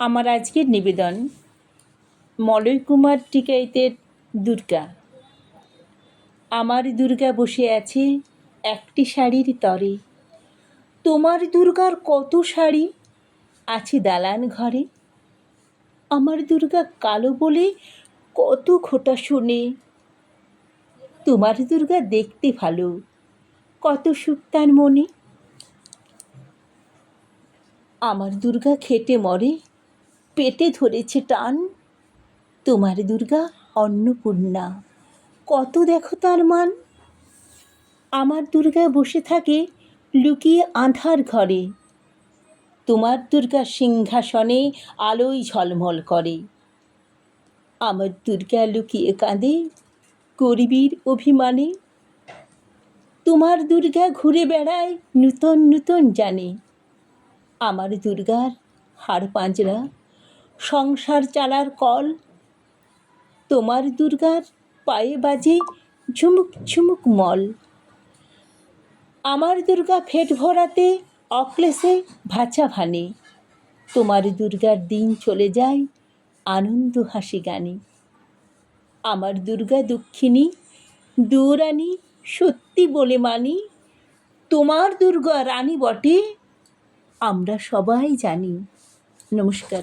আমার আজকের নিবেদন মলয় কুমার টিকাইতের দুর্গা। আমার দুর্গা বসে আছে একটি শাড়ির তরে। তোমার দুর্গার কত শাড়ি আছে দালান ঘরে? আমার দুর্গা কালো বলে কত খোটা শুনে। তোমার দুর্গা দেখতে ভালো, কত সুখ তার মনে। আমার দুর্গা খেটে মরে পেটে ধরেছে টান। তোমার দুর্গা অন্নপূর্ণা, কত দেখো তার মান। আমার দুর্গা বসে থাকে লুকিয়ে আঁধার ঘরে। তোমার দুর্গা সিংহাসনে আলোয় ঝলমল করে। আমার দুর্গা লুকিয়ে কাঁদে গরিবীর অভিমানে। তোমার দুর্গা ঘুরে বেড়ায় নূতন নূতন জানে। আমার দুর্গার হাড় পাঁজরা সংসার চালার কল। তোমার দুর্গার পায়ে বাজে ঝুমুক ঝুমুক মল। আমার দুর্গা ফেট ভরাতে অক্লেশে ভাচা ভানে। তোমার দুর্গার দিন চলে যায় আনন্দ হাসি গানে। আমার দুর্গা দুঃখিনী, দুরানি সত্যি বলে মানি, তোমার দুর্গা রানী বটে, আমরা সবাই জানি। নমস্কার।